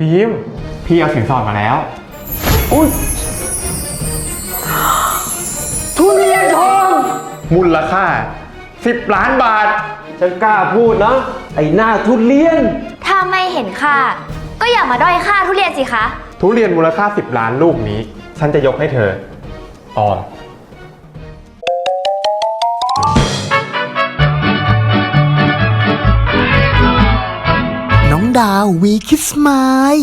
บีมพี่เอาสินสอดมาแล้วทุเรียนทองมูลค่า 10 ล้านบาท ฉันกล้าพูดนะ ไอ้หน้าทุเรียน ถ้าไม่เห็นค่า ก็อย่ามาด้อยค่าทุเรียนสิคะ ทุเรียนมูลค่า 10 ล้านลูกนี้ ฉันจะยกให้เธอออม ดาววีคิสมาย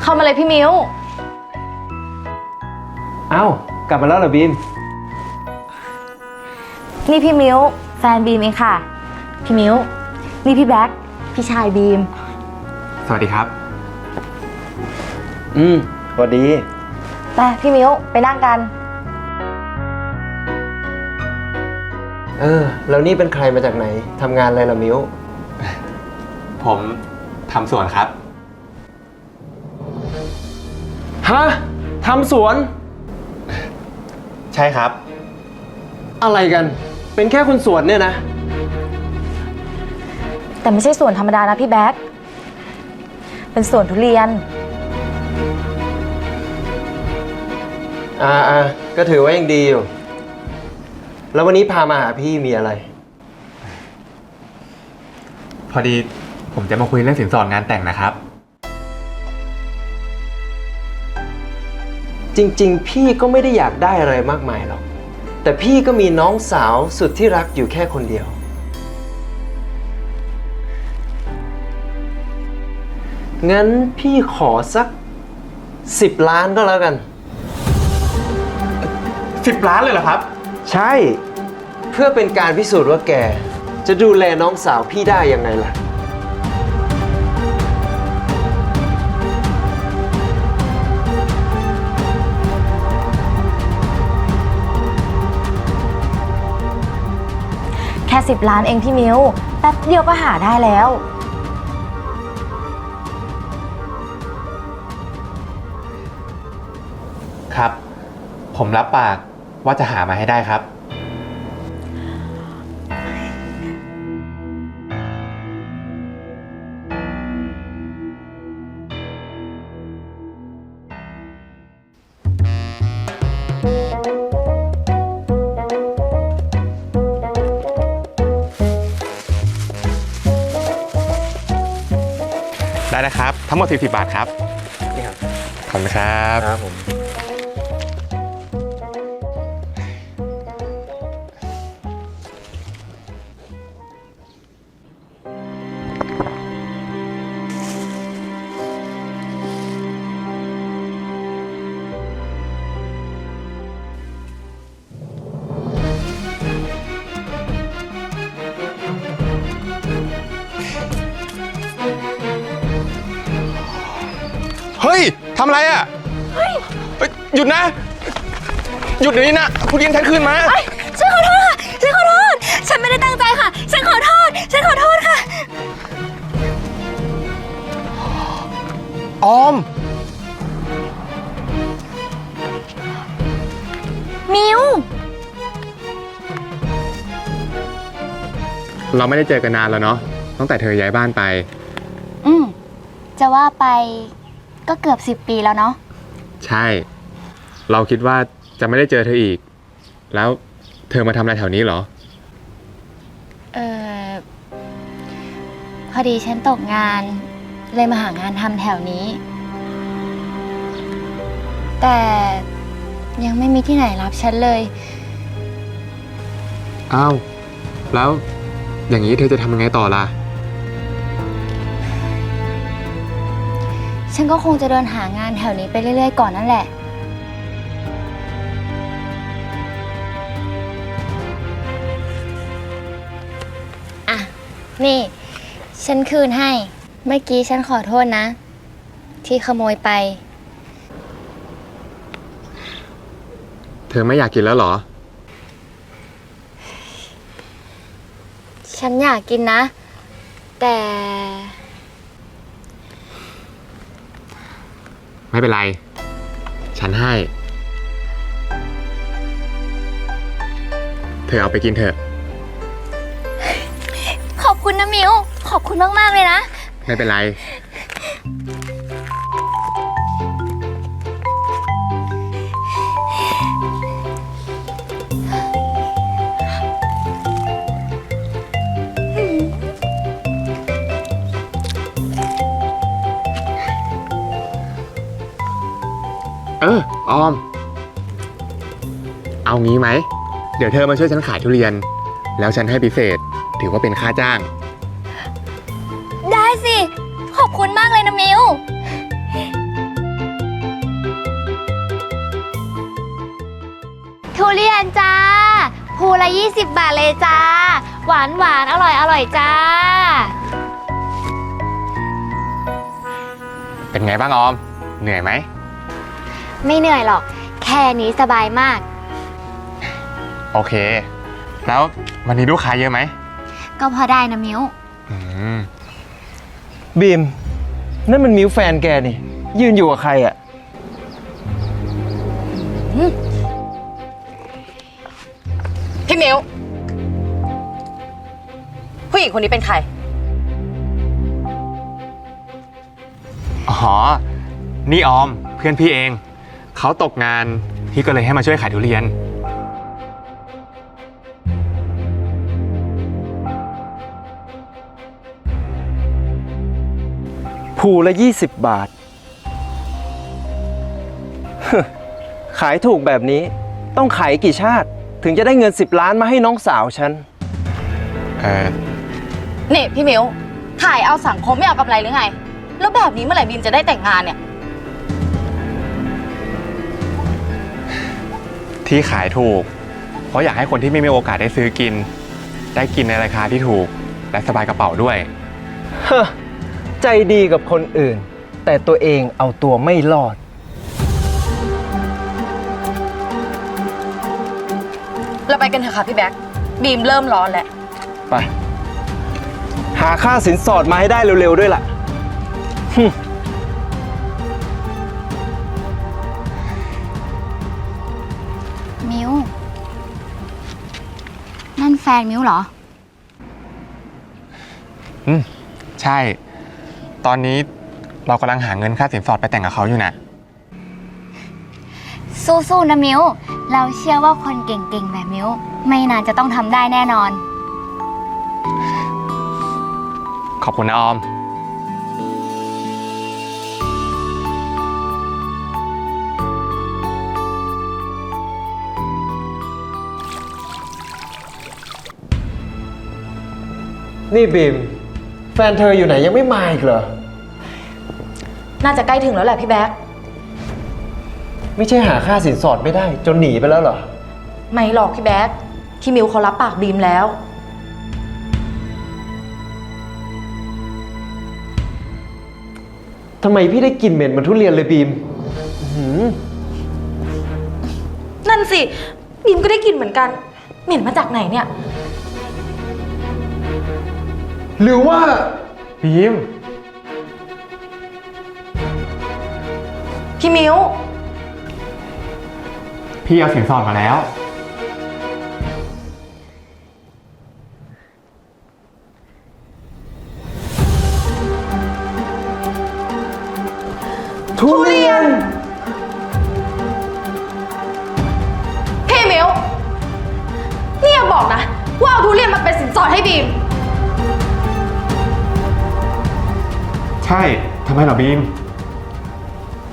เข้ามาเลยพี่มิ้วเอ้ากลับมาแล้วเหรอบีม นี่พี่มิ้วแฟนบีมเองค่ะ พี่มิ้วนี่พี่แบ็คพี่ชายบีม สวัสดีครับ อืมสวัสดี ไปพี่มิ้วไปนั่งกัน เออ แล้วนี่เป็นใครมาจากไหนทำงานอะไรล่ะมิวผมทำสวนครับ ฮะทำสวน ใช่ครับ อะไรกัน เป็นแค่คนสวนเนี่ยนะ แต่ไม่ใช่สวนธรรมดานะพี่แบ็คเป็นสวนทุเรียน อ่าอ่าก็ถือว่ายังดีอยู่ แล้ววันนี้พามาหาพี่มีอะไร พอดีผมจะมาคุยเรื่องสินสอดงานแต่งนะครับ จริงๆ พี่ก็ไม่ได้อยากได้อะไรมากมายหรอก แต่พี่ก็มีน้องสาวสุดที่รักอยู่แค่คนเดียว งั้นพี่ขอสักสิบล้านก็แล้วกัน10ล้านเลยเหรอครับ ใช่ เพื่อเป็นการพิสูจน์ว่าแก จะดูแลน้องสาวพี่ได้ยังไงล่ะ แค่สิบล้านเองพี่มิ้วแป๊บเดียวก็หาได้แล้ว ครับ ผมรับปาก ว่าจะหามาให้ได้ครับ ได้นะครับ ทั้งหมด40บาทครับ นี่ครับ ขอบคุณครับ ครับผม ทำอะไรอะเฮ้ยหยุดนะ หยุดเดี๋ยวนี้นะ คุณยินฉันคืนมาฉันขอโทษค่ะ ฉันขอโทษ ฉันไม่ได้ตั้งใจค่ะ ฉันขอโทษ ฉันขอโทษค่ะ ออม มิว เราไม่ได้เจอกันนานแล้วเนาะตั้งแต่เธอย้ายบ้านไป อืม จะว่าไป ก็เกือบสิบปีแล้วเนาะ ใช่ เราคิดว่าจะไม่ได้เจอเธออีก แล้วเธอมาทำอะไรแถวนี้เหรอ เออพอดีฉันตกงาน เลยมาหางานทำแถวนี้ แต่ยังไม่มีที่ไหนรับฉันเลย อ้าว แล้วอย่างนี้เธอจะทำยังไงต่อล่ะ ฉันก็คงจะเดินหางานแถวนี้ไปเรื่อยๆก่อนนั่นแหละ อะ นี่ ฉันคืนให้ เมื่อกี้ฉันขอโทษนะ ที่ขโมยไป เธอไม่อยากกินแล้วเหรอ ฉันอยากกินนะ แต่ ไม่เป็นไร ฉันให้ เธอเอาไปกินเถอะ ขอบคุณคุณนะมิว ขอบคุณมาก ๆ เลยนะ ไม่เป็นไร ออออม เอางี้ไหม เดี๋ยวเธอมาช่วยฉันขายทุเรียน แล้วฉันให้พิเศษ ถือว่าเป็นค่าจ้าง ได้สิ ขอบคุณมากเลยนะมิว ทุเรียนจ้า ภูละ 20 บาทเลยจ้า หวานหวานอร่อยอร่อยจ้า เป็นไงบ้างออม เหนื่อยไหม ไม่เหนื่อยหรอก แค่นี้สบายมาก โอเค แล้ววันนี้ลูกค้าเยอะไหมก็พอได้นะมิวอืมบีม นั่นมันมิวแฟนแกนี่ ยืนอยู่กับใครอะพี่มิวผู้หญิงคนนี้เป็นใคร อ๋อ นี่ออมเพื่อนพี่เอง เขาตกงานพี่ก็เลยให้มาช่วยขายทุเรียน ภูละ 20 บาท ขายถูกแบบนี้ต้องขายกี่ชาติ ถึงจะได้เงิน 10 ล้านมาให้น้องสาวฉัน เออนี่พี่มิวขายเอาสังคมไม่เอากำไรหรือไง แล้วแบบนี้เมื่อไหร่บีมจะได้แต่งงานเนี่ย ที่ขายถูก เพราะอยากให้คนที่ไม่มีโอกาสได้ซื้อกิน ได้กินในราคาที่ถูก และสบายกระเป๋าด้วย เฮ้อใจดีกับคนอื่น แต่ตัวเองเอาตัวไม่รอด เราไปกันเถอะค่ะพี่แบ๊กบีมเริ่มร้อนแล้ว ไป หาค่าสินสอดมาให้ได้เร็วๆด้วยล่ะมิ นั่นแฟนมิวเหรอ อืมใช่ ตอนนี้เรากำลังหาเงินค่าสินสอดไปแต่งกับเขาอยู่นะสู้ๆนะมิวเราเชื่อว่าคนเก่งๆแบบมิวไม่นานจะต้องทำได้แน่นอน ขอบคุณนะออม นี่บีม แฟนเธออยู่ไหนยังไม่มาอีกเหรอ น่าจะใกล้ถึงแล้วแหละพี่แบ๊กไม่ใช่หาค่าสินสอดไม่ได้ จนหนีไปแล้วเหรอ ไม่หรอกพี่แบ๊กพี่มิวเขารับปากบีมแล้ว ทำไมพี่ได้กลิ่นเหม็นเหมันทุเรียนเลยบีม อื้อหือนั่นสิบีมก็ได้กลินเหมือนกันเหม็นมาจากไหนเนี่ย หรือว่าบีมพี่มิวพี่เอาสินสอดมาแล้ว ทุเรียน พี่มิวนี่อย่าบอกนะ ว่าเอาทุเรียนมาเป็นสินสอดให้บีม ช่ทำไมเหรอบีม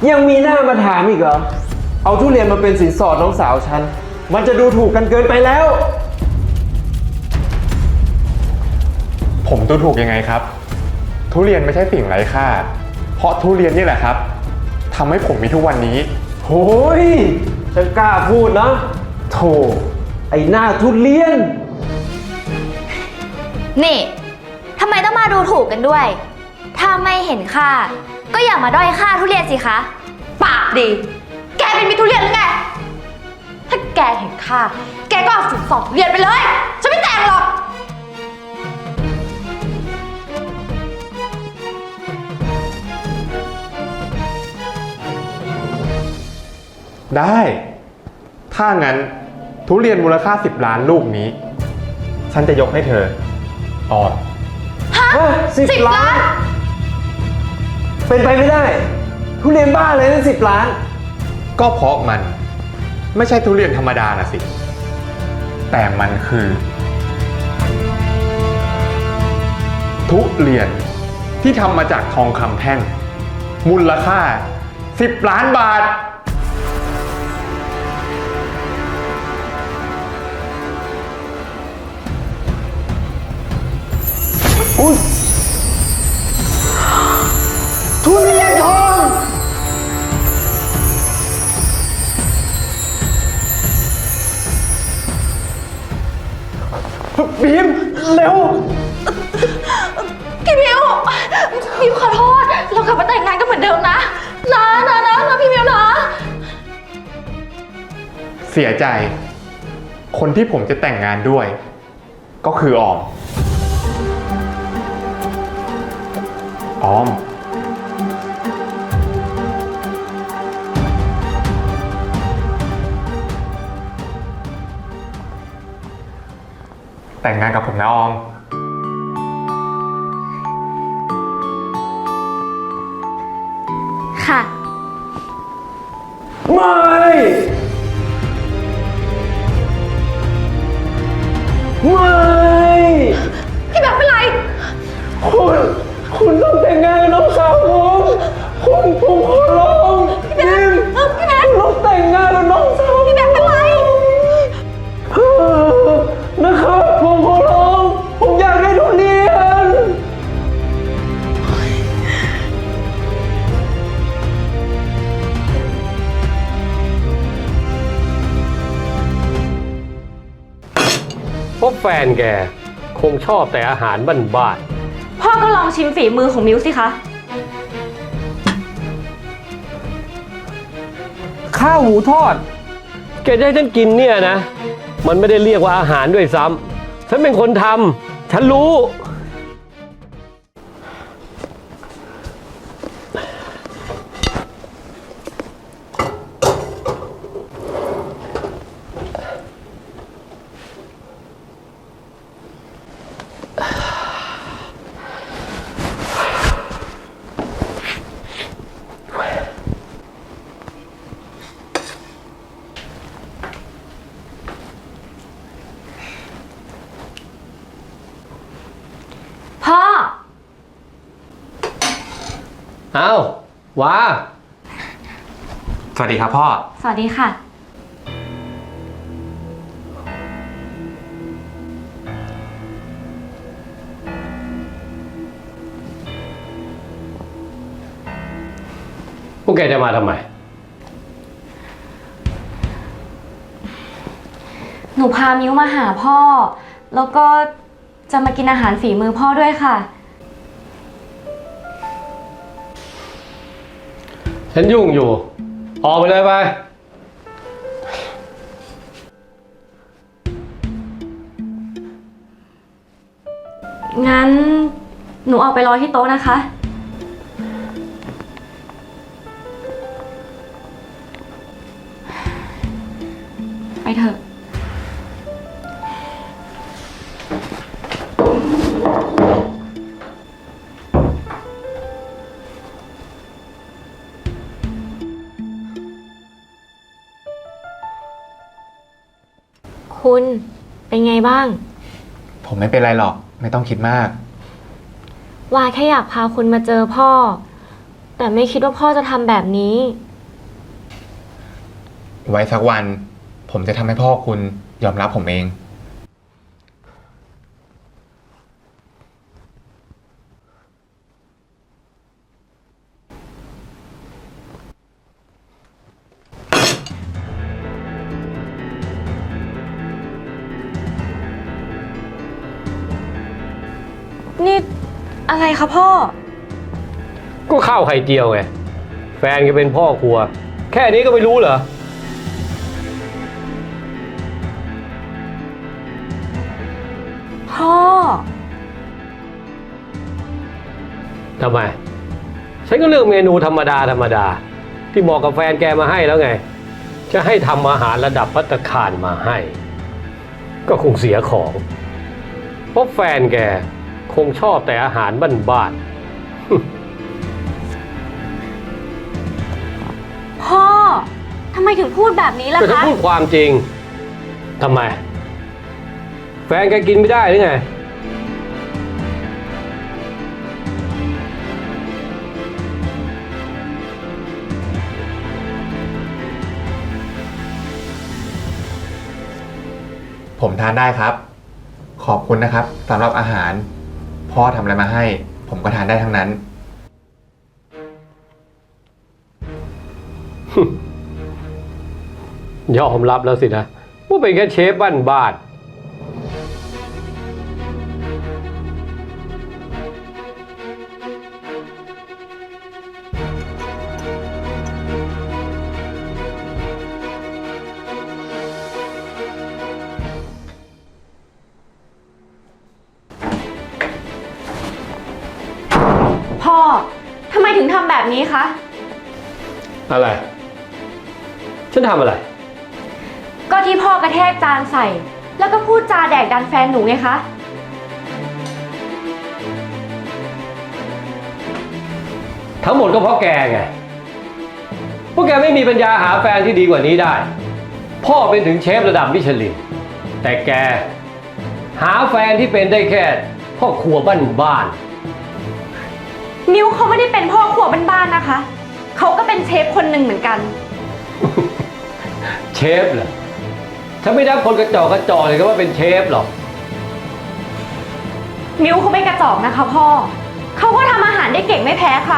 ยังมีหน้ามาถามอีกเหรอ เอาทุเรียนมาเป็นสินสอดน้องสาวฉัน มันจะดูถูกกันเกินไปแล้ว ผมดูถูกยังไงครับ ทุเรียนไม่ใช่สิ่งไร้ค่า เพราะทุเรียนนี่แหละครับทำให้ผมมีทุกวันนี้ โอ้ยฉันกล้าพูดนะโธ่ไอ้หน้าทุเรียน นี่ทำไมต้องมาดูถูกกันด้วย ถ้าไม่เห็นค่า ก็อย่ามาด้อยค่าทุเรียนสิคะ ปากดี แกเป็นมิตรทุเรียนหรือไง ถ้าแกเห็นค่า แกก็เอาสินสอดทุเรียนไปเลย ฉันไม่แต่งหรอก ได้ ถ้างั้นทุเรียนมูลค่า 10 ล้านลูกนี้ ฉันจะยกให้เธอออมสิบ10ล้าล้านน เป็นไปไม่ได้ ทุเรียนบ้าเลยนั่นสิบล้าน ก็เพราะมันไม่ใช่ทุเรียนธรรมดานะสิ แต่มันคือ ทุเรียนที่ทำมาจากทองคำแท่ง มูลค่า 10 ล้านบาท สียใจ คนที่ผมจะแต่งงานด้วย ก็คือออม ออม แต่งงานกับผมนะออม ค่ะ ไม่ ไม่พี่แบงค์เป็นไร คุณ คุณต้องแต่งงานกับน้องสาวผมคุณผมขอร้องบีมเออพี่แบงค์คุณต้องแต่งงานกับน้อง เพราะแฟนแกคงชอบแต่อาหารบ้านพ่อก็ลองชิมฝีมือของมิวสิคะ ข้าวหมูทอด ๆแกจะให้ฉันกินเนี่ยนะ มันไม่ได้เรียกว่าอาหารด้วยซ้ำฉันเป็นคนทำฉันรู้ อาว้า สวัสดีครับพ่อ สวัสดีค่ะ พวกแกจะมาทำไม หนูพามิวมาหาพ่อ แล้วก็จะมากินอาหารฝีมือพ่อด้วยค่ะ ฉันยุ่งอยู่ ออกไปเลยไป งั้น หนูออกไปรอที่โต๊ะนะคะ ไปเถอะ คุณเป็นไงบ้าง ผมไม่เป็นไรหรอก ไม่ต้องคิดมาก วาแค่อยากพาคุณมาเจอพ่อ แต่ไม่คิดว่าพ่อจะทำแบบนี้ ไว้สักวัน ผมจะทำให้พ่อคุณยอมรับผมเอง คะพ่อ ก็ข้าวไข่เจียวไง แฟนแกเป็นพ่อครัว แค่นี้ก็ไม่รู้เหรอ พ่อ ทำไม ฉันก็เลือกเมนูธรรมดาธรรมดา ที่เหมาะกับแฟนแกมาให้แล้วไง จะให้ทำอาหารระดับพัตตาคารมาให้ ก็คงเสียของ เพราะแฟนแก คงชอบแต่อาหารบ้านพ่อ ทำไมถึงพูดแบบนี้ๆล่ะแต่ถ้าคะ พูดความจริงทำไม แฟนแกกินไม่ได้หรือไง ผมทานได้ครับ ขอบคุณนะครับสำหรับอาหาร พ่อทำอะไรมาให้ ผมก็ทานได้ทั้งนั้น ยอมรับแล้วสินะ ว่าเป็นแค่เชฟบ้านบาน ทำอะไร ก็ที่พ่อกระแทกจานใส่ แล้วก็พูดจาแดกดันแฟนหนูไงคะ ทั้งหมดก็เพราะแกไง พวกแกไม่มีปัญญาหาแฟนที่ดีกว่านี้ได้ พ่อเป็นถึงเชฟระดับมิชลิน แต่แก หาแฟนที่เป็นได้แค่พ่อครัวบ้านบ้านมิวเขาไม่ได้เป็นพ่อครัวบ้านๆนะคะ เขาก็เป็นเชฟคนหนึ่งเหมือนกันๆ เชฟเหรอฉันไม่ได้คนกระจอกกระจอกเลยก็ว่าเป็นเชฟหรอก มิวเขาไม่กระจอกนะคะพ่อ เขาก็ทำอาหารได้เก่งไม่แพ้ใคร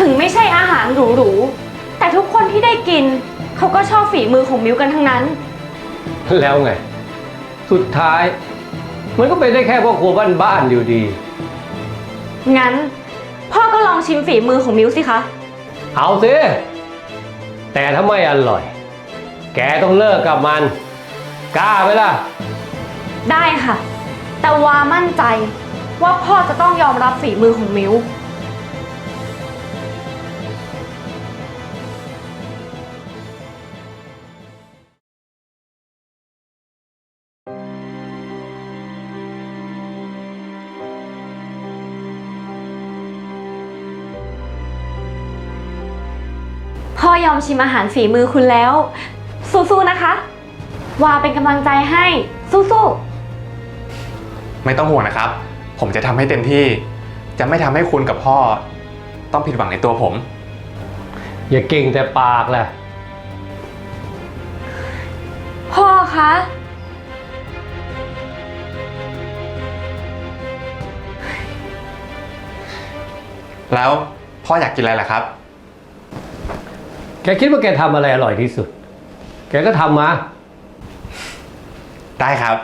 ถึงไม่ใช่อาหารหรูๆ แต่ทุกคนที่ได้กิน เขาก็ชอบฝีมือของมิวกันทั้งนั้น แล้วไง สุดท้าย มันก็เป็นได้แค่พ่อครัวบ้านบ้านๆอยู่ดี งั้น พ่อก็ลองชิมฝีมือของมิวสิคะ เอาสิแต่ถ้าไม่อร่อย แกต้องเลิกกับมัน กล้าไหมล่ะ ได้ค่ะ แต่วามั่นใจว่าพ่อจะต้องยอมรับฝีมือของมิว อยอมชิมอาหารฝีมือคุณแล้ว สู้ๆนะคะ วาเป็นกำลังใจให้ สู้ๆไม่ต้องห่วงนะครับ ผมจะทำให้เต็มที่ จะไม่ทำให้คุณกับพ่อ ต้องผิดหวังในตัวผม อย่าเก่งแต่ปากแหละพ่อคะ แล้วพ่ออยากกินอะไรล่ะครับ แกคิดว่าแกทำอะไรอร่อยที่สุด แกก็ทำมา ได้ครับ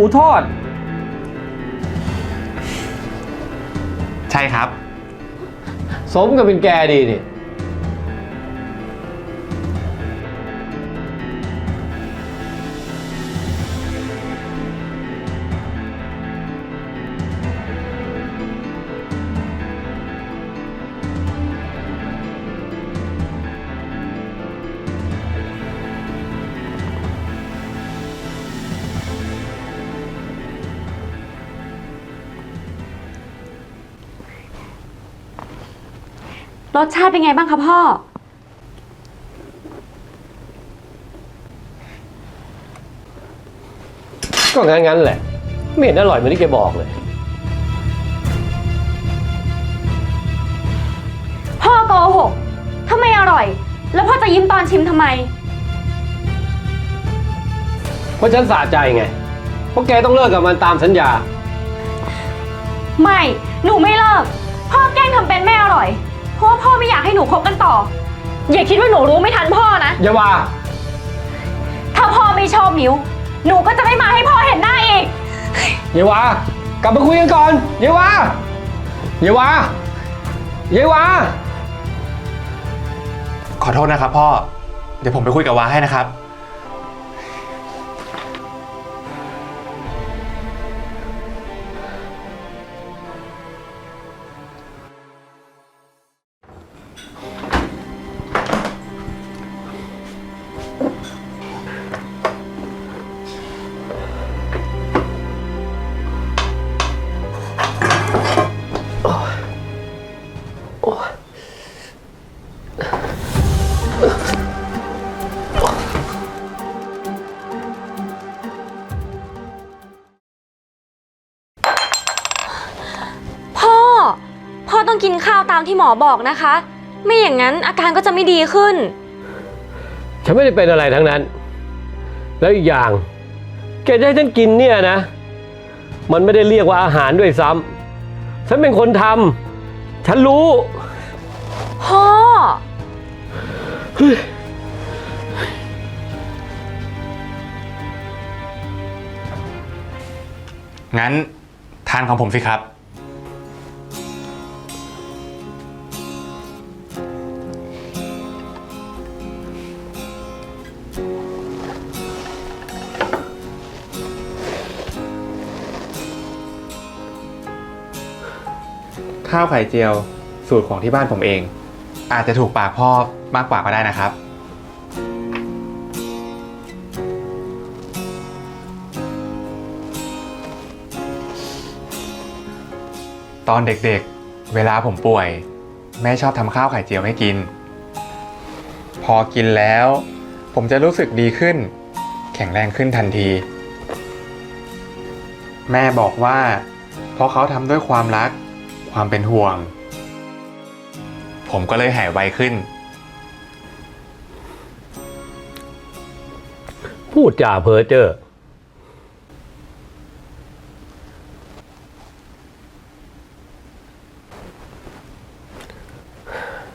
มูทอด ใช่ครับ สมกับเป็นแกดีนี่ รสชาติเป็นไงบ้างคะพ่อ ก็งั้นๆแหละ ไม่เห็นอร่อยเหมือนที่แกบอกเลย พ่อโกหกถ้าไม่อร่อย แล้วพ่อจะยิ้มตอนชิมทำไม เพราะฉันสะใจไง เพราะแกต้องเลิกกับมันตามสัญญา ไม่ หนูไม่เลิก พ่อแกล้งทำเป็นไม่อร่อย เพราะว่าพ่อไม่อยากให้หนูคบกันต่อ อย่าคิดว่าหนูรู้ไม่ทันพ่อนะ อย่าว่า ถ้าพ่อไม่ชอบมิว หนูก็จะไม่มาให้พ่อเห็นหน้าอีกอย่าว่ากลับมาคุยกันก่อนอย่าว่าอย่าว่าอย่าว่าขอโทษนะครับพ่อ เดี๋ยวผมไปคุยกับวาให้นะครับาวตามที่หมอบอกนะคะ ไม่อย่างนั้นอาการก็จะไม่ดีขึ้น ฉันไม่ได้เป็นอะไรทั้งนั้น แล้วอีกอย่าง แกจะให้ฉันกินเนี่ยนะ มันไม่ได้เรียกว่าอาหารด้วยซ้ำฉันเป็นคนทำ ฉันรู้ พ่อ งั้นทานของผมสิครับ ข้าวไข่เจียว สูตรของที่บ้านผมเอง อาจจะถูกปากพ่อมากกว่าก็ได้นะครับ ตอนเด็กๆ เวลาผมป่วย แม่ชอบทำข้าวไข่เจียวให้กิน พอกินแล้ว ผมจะรู้สึกดีขึ้น แข็งแรงขึ้นทันที แม่บอกว่า เพราะเขาทำด้วยความรัก ความเป็นห่วง ผมก็เลยหายไวขึ้น พูดจาเพ้อเจ้อ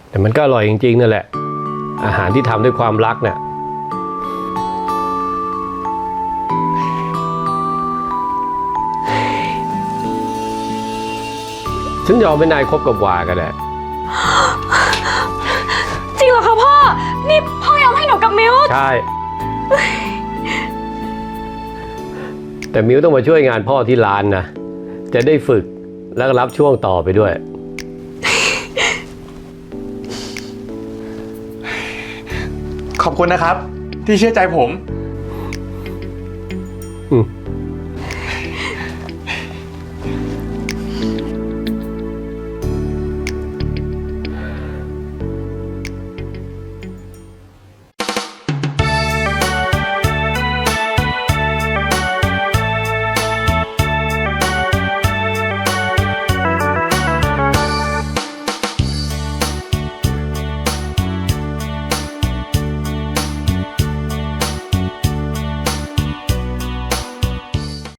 แต่มันก็อร่อยจริงๆนั่นแหละ อาหารที่ทำด้วยความรักเนี่ย ฉันยอมเป็นนายคบกับวาก็ได้ จริงเหรอคะพ่อ นี่พ่อยอมให้หนูกับมิวใช่ แต่มิวต้องมาช่วยงานพ่อที่ร้านนะ จะได้ฝึกแล้วก็รับช่วงต่อไปด้วย ขอบคุณนะครับ ที่เชื่อใจผม อืม